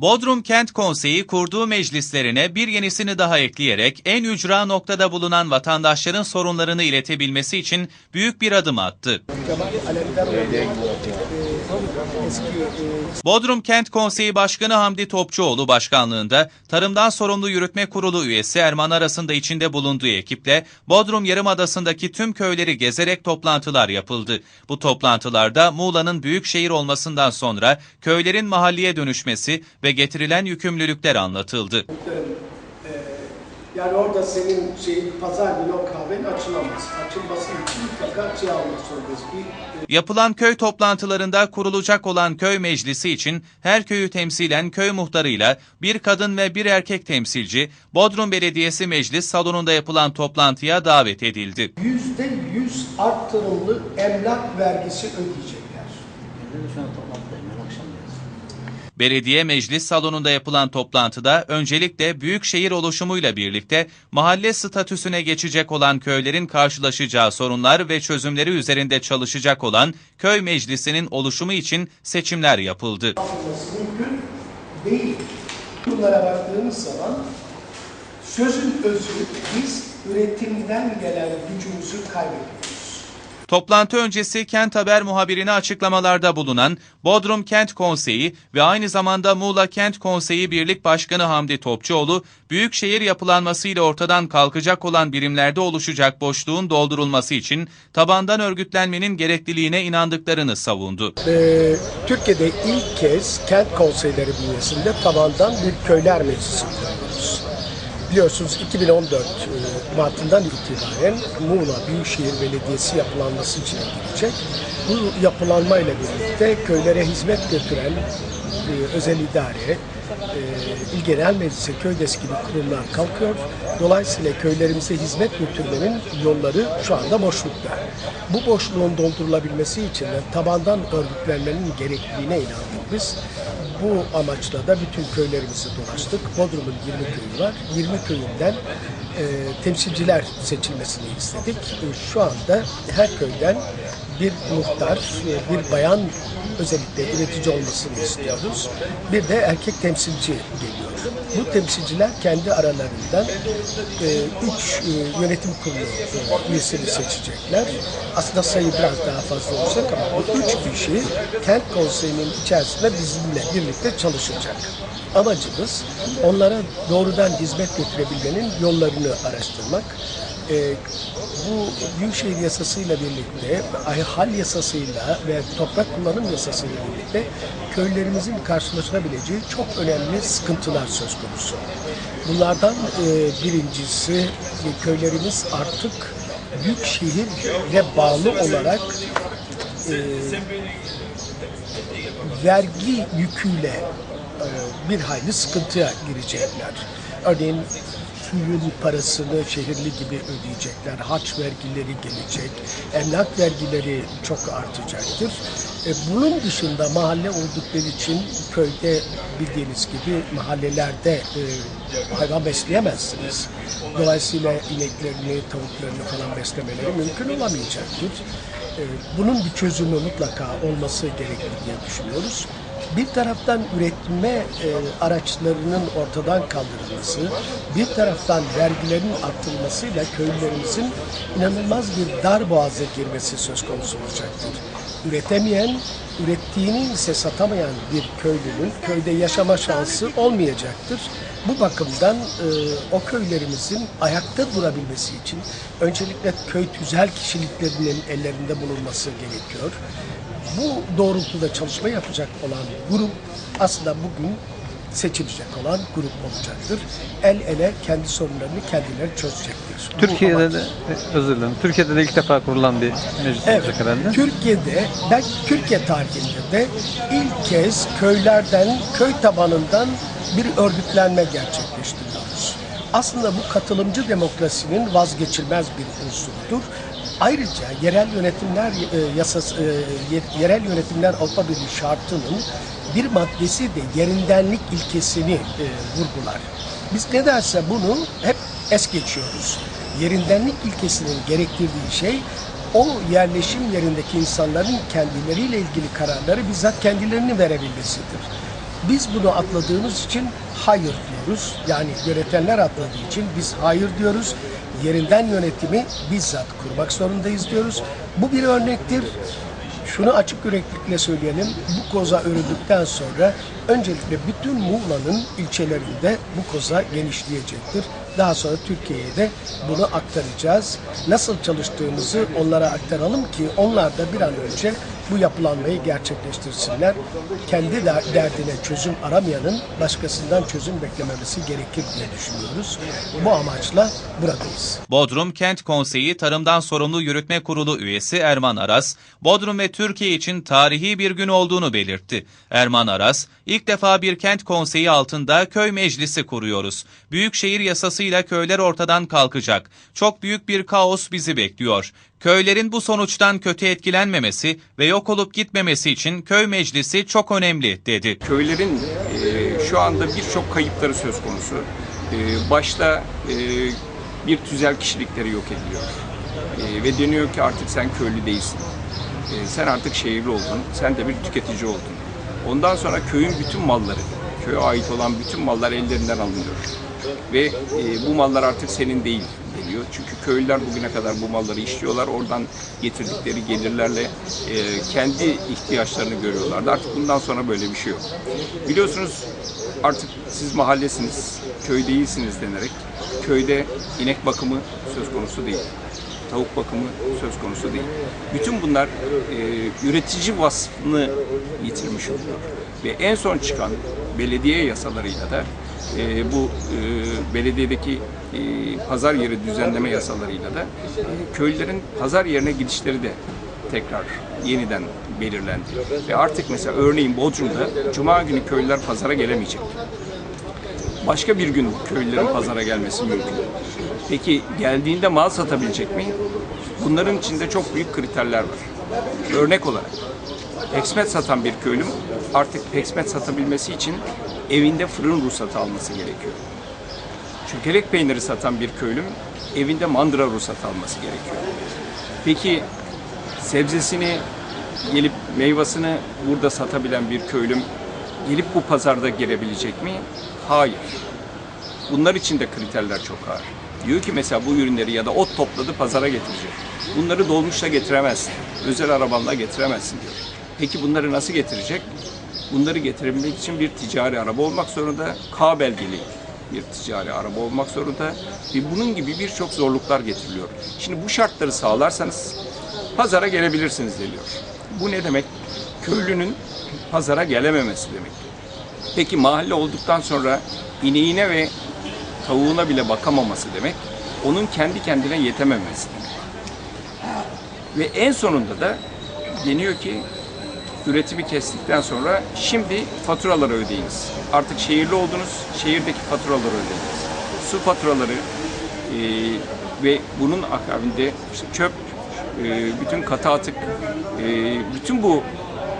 Bodrum Kent Konseyi kurduğu meclislerine bir yenisini daha ekleyerek en ücra noktada bulunan vatandaşların sorunlarını iletebilmesi için büyük bir adım attı. Bodrum Kent Konseyi Başkanı Hamdi Topçuoğlu başkanlığında Tarımdan Sorumlu Yürütme Kurulu üyesi Erman arasında içinde bulunduğu ekiple Bodrum Yarımadası'ndaki tüm köyleri gezerek toplantılar yapıldı. Bu toplantılarda Muğla'nın büyük şehir olmasından sonra köylerin mahalleye dönüşmesi ve getirilen yükümlülükler anlatıldı. Yani orada senin şey pazar günü o kahvenin açılamaz. Açılması için mutlaka şey almak zorundayız. Bir Yapılan köy toplantılarında kurulacak olan köy meclisi için her köyü temsilen köy muhtarıyla bir kadın ve bir erkek temsilci Bodrum Belediyesi Meclis salonunda yapılan toplantıya davet edildi. yüzde yüz arttırımlı emlak vergisi ödeyecekler. Belediye meclis salonunda yapılan toplantıda öncelikle büyük şehir oluşumuyla birlikte mahalle statüsüne geçecek olan köylerin karşılaşacağı sorunlar ve çözümleri üzerinde çalışacak olan köy meclisinin oluşumu için seçimler yapıldı. mümkün değil. Bunlara baktığımız zaman sözün özü biz üretimden gelen gücümüzü kaybediyoruz. Toplantı öncesi Kent Haber muhabirine açıklamalarda bulunan Bodrum Kent Konseyi ve aynı zamanda Muğla Kent Konseyi Birlik Başkanı Hamdi Topçuoğlu, büyükşehir yapılanmasıyla ortadan kalkacak olan birimlerde oluşacak boşluğun doldurulması için tabandan örgütlenmenin gerekliliğine inandıklarını savundu. Ee, Türkiye'de ilk kez kent konseyleri bünyesinde tabandan bir köyler meclisi. Biliyorsunuz 2014 e, Mart'ından itibaren Muğla Büyükşehir Belediyesi yapılanması için girecek. Bu yapılanmayla birlikte köylere hizmet götüren e, özel idare, e, İl Genel Meclisi, köydesi gibi kurumlar kalkıyor. Dolayısıyla köylerimize hizmet götürmenin yolları şu anda boşlukta. Bu boşluğun doldurulabilmesi için de tabandan örgütlenmenin gerekliliğine inandık biz. Bu amaçla da bütün köylerimizi dolaştık. Bodrum'un 20 köyü var. 20 köyünden e, temsilciler seçilmesini istedik. E, şu anda her köyden bir muhtar, bir bayan özellikle üretici olmasını istiyoruz. Bir de erkek temsilci geliyor. Bu temsilciler kendi aralarından e, üç e, yönetim kurulu üyesini seçecekler. Aslında sayı biraz daha fazla olacak ama bu üç kişi kent konseyinin içerisinde bizimle birlikte çalışacak. Amacımız onlara doğrudan hizmet götürebilmenin yollarını araştırmak. E, bu Büyükşehir Yasası'yla birlikte, hal yasasıyla ve toprak kullanım yasasıyla birlikte köylerimizin karşılaşabileceği çok önemli sıkıntılar söz konusu. Bunlardan e, birincisi e, köylerimiz artık büyük şehire bağlı olarak e, vergi yüküyle e, bir hayli sıkıntıya girecekler. Örneğin suyun parasını şehirli gibi ödeyecekler, haç vergileri gelecek, emlak vergileri çok artacaktır. E, bunun dışında mahalle oldukları için köyde bildiğiniz gibi mahallelerde e, hayvan besleyemezsiniz. Dolayısıyla ineklerini, tavuklarını falan beslemeleri mümkün olamayacaktır. E, bunun bir çözümü mutlaka olması gerekli diye düşünüyoruz. Bir taraftan üretme e, araçlarının ortadan kaldırılması, bir taraftan vergilerin arttırılmasıyla köylerimizin inanılmaz bir dar boğaza girmesi söz konusu olacaktır. Üretemeyen, ürettiğini ise satamayan bir köylünün köyde yaşama şansı olmayacaktır. Bu bakımdan e, o köylerimizin ayakta durabilmesi için öncelikle köy tüzel kişiliklerinin ellerinde bulunması gerekiyor. Bu doğrultuda çalışma yapacak olan grup aslında bugün seçilecek olan grup olacaktır. El ele kendi sorunlarını kendileri çözecektir. Türkiye'de de e, özür dilerim. Türkiye'de de ilk defa kurulan bir meclis Evet, olacak herhalde. Türkiye'de, ben Türkiye tarihinde de ilk kez köylerden, köy tabanından bir örgütlenme gerçekleştiriyoruz. Aslında bu katılımcı demokrasinin vazgeçilmez bir unsurudur. Ayrıca yerel yönetimler e, yasası, e, ye- yerel yönetimler Avrupa Birliği şartının bir maddesi de yerindenlik ilkesini e, vurgular. Biz nedense bunu hep es geçiyoruz. Yerindenlik ilkesinin gerektirdiği şey o yerleşim yerindeki insanların kendileriyle ilgili kararları bizzat kendilerinin verebilmesidir. Biz bunu atladığımız için hayır diyoruz. Yani yönetenler atladığı için biz hayır diyoruz. Yerinden yönetimi bizzat kurmak zorundayız diyoruz. Bu bir örnektir. Şunu açık yüreklilikle söyleyelim. Bu koza örüldükten sonra öncelikle bütün Muğla'nın ilçelerinde bu koza genişleyecektir. Daha sonra Türkiye'ye de bunu aktaracağız. Nasıl çalıştığımızı onlara aktaralım ki onlar da bir an önce bu yapılanmayı gerçekleştirsinler. Kendi der- derdine çözüm aramayanın başkasından çözüm beklememesi gerekir diye düşünüyoruz. Bu amaçla buradayız. Bodrum Kent Konseyi Tarımdan Sorumlu Yürütme Kurulu üyesi Erman Aras, Bodrum ve Türkiye için tarihi bir gün olduğunu belirtti. Erman Aras, ilk defa bir kent konseyi altında köy meclisi kuruyoruz. Büyükşehir yasasıyla köyler ortadan kalkacak. Çok büyük bir kaos bizi bekliyor. Köylerin bu sonuçtan kötü etkilenmemesi ve yok olup gitmemesi için köy meclisi çok önemli, dedi. Köylerin e, şu anda birçok kayıpları söz konusu. E, başta e, bir tüzel kişilikleri yok ediliyor. E, ve deniyor ki artık sen köylü değilsin. E, sen artık şehirli oldun. Sen de bir tüketici oldun. Ondan sonra köyün bütün malları, köye ait olan bütün mallar ellerinden alınıyor. Ve e, bu mallar artık senin değil deniyor. Çünkü köylüler bugüne kadar bu malları işliyorlar. Oradan getirdikleri gelirlerle e, kendi ihtiyaçlarını görüyorlardı. Artık bundan sonra böyle bir şey yok. Biliyorsunuz artık siz mahallesiniz, köy değilsiniz denerek köyde inek bakımı söz konusu değil. Tavuk bakımı söz konusu değil. Bütün bunlar e, üretici vasfını yitirmiş oluyor. Ve en son çıkan belediye yasalarıyla da e, bu e, belediyedeki e, pazar yeri düzenleme yasalarıyla da e, köylülerin pazar yerine gidişleri de tekrar yeniden belirlendi. Ve artık mesela örneğin Bodrum'da Cuma günü köylüler pazara gelemeyecek. Başka bir gün köylülerin pazara gelmesi mümkün. Peki geldiğinde mal satabilecek mi? Bunların içinde çok büyük kriterler var. Örnek olarak peksmet satan bir köylüm artık peksmet satabilmesi için evinde fırın ruhsatı alması gerekiyor. Çökelek peyniri satan bir köylüm evinde mandıra ruhsatı alması gerekiyor. Peki sebzesini gelip meyvasını burada satabilen bir köylüm gelip bu pazarda girebilecek mi? Hayır. Bunlar için de kriterler çok ağır. Diyor ki mesela bu ürünleri ya da ot topladı pazara getirecek. Bunları dolmuşla getiremezsin. Özel arabanla getiremezsin diyor. Peki bunları nasıl getirecek? Bunları getirebilmek için bir ticari araba olmak zorunda. K belgeli bir ticari araba olmak zorunda. Ve bunun gibi birçok zorluklar getiriliyor. Şimdi bu şartları sağlarsanız pazara gelebilirsiniz deniyor. Bu ne demek? Köylünün pazara gelememesi demek. Peki mahalle olduktan sonra ineğine ve tavuğuna bile bakamaması demek, onun kendi kendine yetememesi demek. Ve en sonunda da deniyor ki üretimi kestikten sonra şimdi faturaları ödeyiniz. Artık şehirli oldunuz, şehirdeki faturaları ödeyiniz. Su faturaları e, ve bunun akabinde işte çöp, e, bütün katı atık, e, bütün bu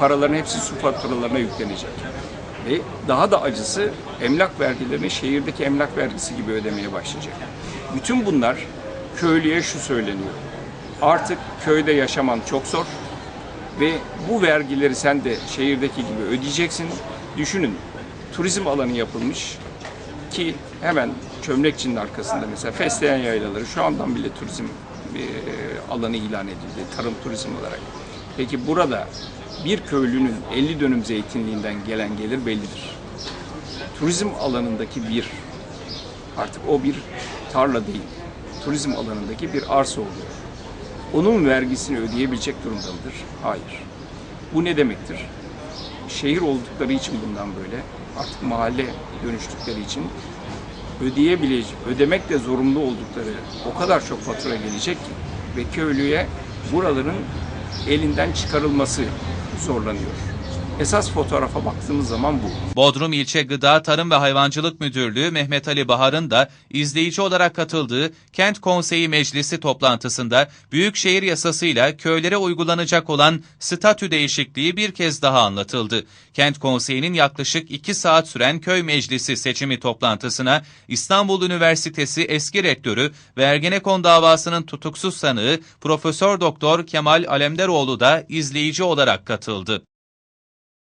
paraların hepsi su faturalarına yüklenecek. Ve daha da acısı emlak vergilerini şehirdeki emlak vergisi gibi ödemeye başlayacak. Bütün bunlar köylüye şu söyleniyor. Artık köyde yaşaman çok zor ve bu vergileri sen de şehirdeki gibi ödeyeceksin. Düşünün turizm alanı yapılmış ki hemen Çömlekçi'nin arkasında mesela fesleğen yaylaları şu andan bile turizm e, alanı ilan edildi. Tarım turizm olarak. Peki burada bir köylünün 50 dönüm zeytinliğinden gelen gelir bellidir. Turizm alanındaki bir artık o bir tarla değil. Turizm alanındaki bir arsa oluyor. Onun vergisini ödeyebilecek durumda mıdır? Hayır. Bu ne demektir? Şehir oldukları için bundan böyle, artık mahalle dönüştükleri için ödeyebilecek, ödemekle zorunlu oldukları o kadar çok fatura gelecek ki ve köylüye buraların elinden çıkarılması zorlanıyor. Esas fotoğrafa baktığımız zaman bu. Bodrum İlçe Gıda Tarım ve Hayvancılık Müdürlüğü Mehmet Ali Bahar'ın da izleyici olarak katıldığı Kent Konseyi Meclisi toplantısında Büyükşehir Yasası'yla köylere uygulanacak olan statü değişikliği bir kez daha anlatıldı. Kent Konseyi'nin yaklaşık 2 saat süren köy meclisi seçimi toplantısına İstanbul Üniversitesi eski rektörü ve Ergenekon davasının tutuksuz sanığı Profesör Doktor Kemal Alemdaroğlu da izleyici olarak katıldı.